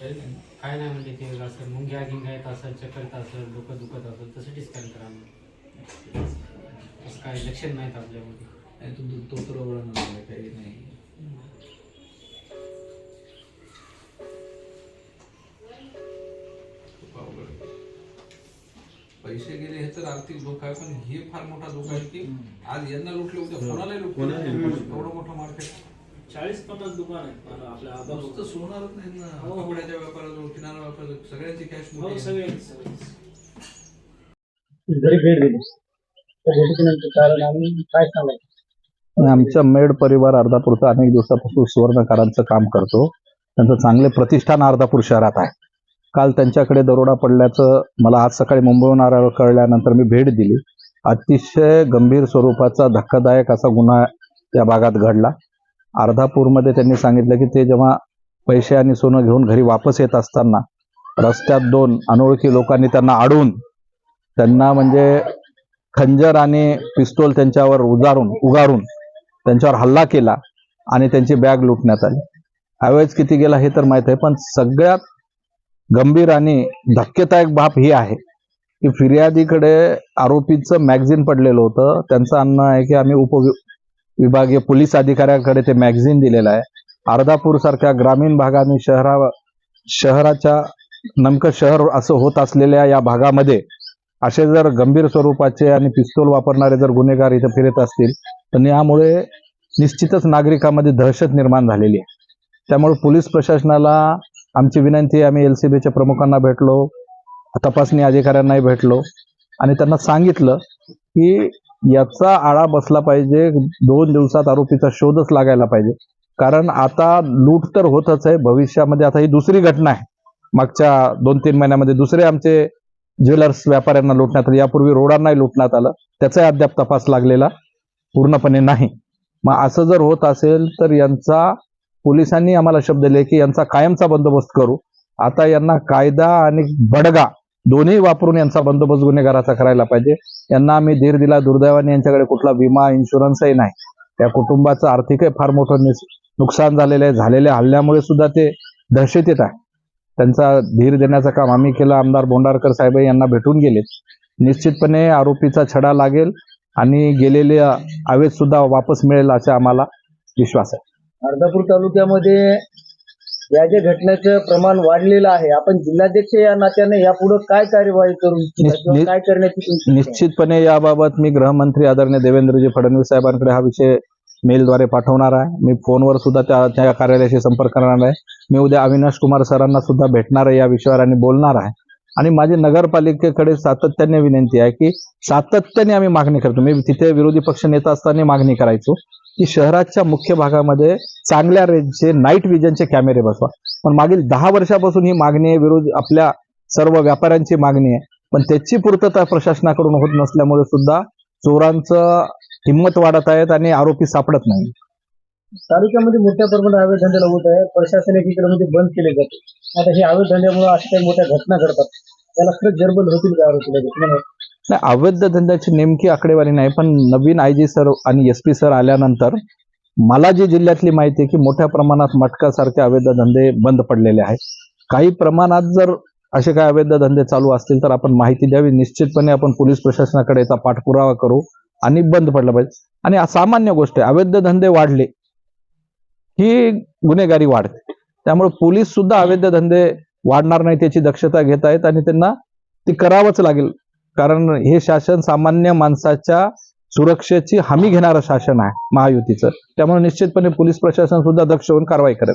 काय नाही म्हणजे ते असं मुंग्या गिंग्या येत असेल चक्कर येत असेल डोकं दुखत असेल तसं स्कॅन करा. असं काही लक्षण नाहीत आपल्यामध्ये. नाही तो तर नाही काही नाही. पैसे गेले हे तर आर्थिक धोका आहे पण हे फार मोठा धोका आहे की आज यांना लुटले उद्या कोणालाही लुटले. एवढं मोठं मार्केट चाळीस पन्नास दुकान आहेत. आपल्या सोनारच नाही ना. हो, हो. कपड्याच्या व्यापाराजून किनारा व्यापार सगळ्यांची कॅश हो सगळे सगळे घरी भेट दिली त्या भेटीच्या नंतर कारण आम्ही काय सांगायचं? आमच्या मेड परिवार अर्धापूरचं अनेक दिवसापासून सुवर्णकारांचं काम करतो. त्यांचं चांगले प्रतिष्ठान अर्धापूर शहरात आहे. काल त्यांच्याकडे दरोडा पडल्याचं मला आज सकाळी मुंबईहून आल्यावर कळल्यानंतर मी भेट दिली. अतिशय गंभीर स्वरूपाचा धक्कादायक असा गुन्हा या भागात घडला. अर्धापूरमध्ये त्यांनी सांगितलं की ते जेव्हा पैसे आणि सोनं घेऊन घरी वापस येत असताना रस्त्यात दोन अनोळखी लोकांनी त्यांना अडवून त्यांना म्हणजे खंजर आणि पिस्तोल त्यांच्यावर उजारून उगारून त्यांच्यावर हल्ला केला आणि त्यांची बॅग लुटण्यात आली. अवैध किती गेला हे तर माहीत आहे पण सगळ्यात गंभीर आणि धक्केदायक बाब ही आहे की फिर्यादीकडे आरोपीचं मॅगझिन पडलेलं होतं. त्यांचं अन्न आहे की आम्ही उप विभागीय पोलीस अधिकाऱ्यांकडे ते मॅगझिन दिलेलं आहे. अर्धापूर सारख्या ग्रामीण भागाने शहरा शहराच्या नमकं शहर असं होत असलेल्या या भागामध्ये असे जर गंभीर स्वरूपाचे आणि पिस्तूल वापरणारे जर गुन्हेगार इथं फिरत असतील तर यामुळे निश्चितच नागरिकांमध्ये दहशत निर्माण झालेली आहे. त्यामुळे पोलीस प्रशासनाला आमची विनंती आम्ही एल सी बीच्या प्रमुखांना भेटलो तपासणी अधिकाऱ्यांनाही भेटलो आणि त्यांना सांगितलं की याचा आळा बसला पाहिजे. दोन दिवसात आरोपीचा शोधच लागायला पाहिजे. कारण आता लूट तर होतच आहे. भविष्यामध्ये आता ही दुसरी घटना आहे. मागच्या दोन तीन महिन्यामध्ये दुसरे आमचे ज्वेलर्स व्यापाऱ्यांना लुटण्यात आलं. यापूर्वी रोडांनाही लुटण्यात आलं. त्याचाही अद्याप तपास लागलेला पूर्णपणे नाही. मग असं जर होत असेल तर यांचा पोलिसांनी आम्हाला शब्द दिले की यांचा कायमचा बंदोबस्त करू. आता यांना कायदा आणि बडगा दोन्ही वापरून यांचा बंदोबस्त गुन्हेगाराचा करायला पाहिजे. यांना आम्ही धीर दिला दुर्दैवाने यांच्याकडे कुठला विमा इन्शुरन्सही नाही. त्या कुटुंबाचं आर्थिकही फार मोठं नुकसान झालेलं आहे. झालेल्या हल्ल्यामुळे सुद्धा ते दहशतीत आहे. त्यांचा धीर देण्याचं काम आम्ही केलं. आमदार बोंडारकर साहेब यांना भेटून गेले निश्चितपणे आरोपीचा छडा लागेल आणि गेलेले आवेश सुद्धा वापस मिळेल असा आम्हाला विश्वास आहे. अर्धापूर तालुक्यामध्ये या ज्या घटनेचं प्रमाण वाढलेलं आहे आपण जिल्हाध्यक्ष या नात्याने यापुढे काय कार्यवाही करू इच्छिता निश्चित- किंवा काय करण्याची तुमची इच्छा आहे? निश्चितपणे याबाबत मी गृहमंत्री आदरणीय देवेंद्रजी फडणवीस साहेबांकडे हा विषय मेलद्वारे पाठवणार आहे. मी फोनवर सुद्धा त्या त्या कार्यालयाशी संपर्क करणार आहे. मी उद्या अविनाश कुमार सरांना सुद्धा भेटणार आहे या विषयावर आणि बोलणार आहे. आणि माझी नगरपालिकेकडे सातत्याने विनंती आहे की सातत्याने आम्ही मागणी करतो. मी तिथे विरोधी पक्ष नेता असताना मागणी करायचो. की शहराच्या मुख्य भागामध्ये चांगल्या रेंजचे नाईट विजनचे कॅमेरे बसवा. पण मागील दहा वर्षापासून ही मागणी आहे विरोध आपल्या सर्व व्यापाऱ्यांची मागणी आहे. पण त्याची पूर्तता प्रशासनाकडून होत नसल्यामुळे सुद्धा चोरांचं हिंमत वाढत आहेत आणि आरोपी सापडत नाही. तालुक्यामध्ये मोठ्या प्रमाणात अवैध धंद्याला होत. आहे प्रशासन एकीकडे म्हणजे बंद केले जाते. आता हे अवैध धंद्यामुळे अशा काही मोठ्या घटना घडतात. त्याला खरंच जर्बल होतील का नाही अवैध धंद्याची नेमकी आकडेवारी नाही पण नवीन आय जी सर आणि एस पी सर आल्यानंतर मला जी जिल्ह्यातली माहिती आहे की मोठ्या प्रमाणात मटकासारखे अवैध धंदे बंद पडलेले आहेत. काही प्रमाणात जर असे काही अवैध धंदे चालू असतील तर आपण माहिती द्यावी. निश्चितपणे आपण पोलीस प्रशासनाकडे याचा पाठपुरावा करू आणि बंद पडलं पाहिजे. आणि सामान्य गोष्ट आहे अवैध धंदे वाढले ही गुन्हेगारी वाढते. त्यामुळे पोलीस सुद्धा अवैध धंदे वाढणार नाही त्याची दक्षता घेत आहेत आणि त्यांना ती करावंच लागेल. कारण हे शासन सामान्य माणसाच्या सुरक्षेची हमी घेणारं शासन आहे महायुतीचं. त्यामुळे निश्चितपणे पोलीस प्रशासन सुद्धा दक्ष होऊन कारवाई करत.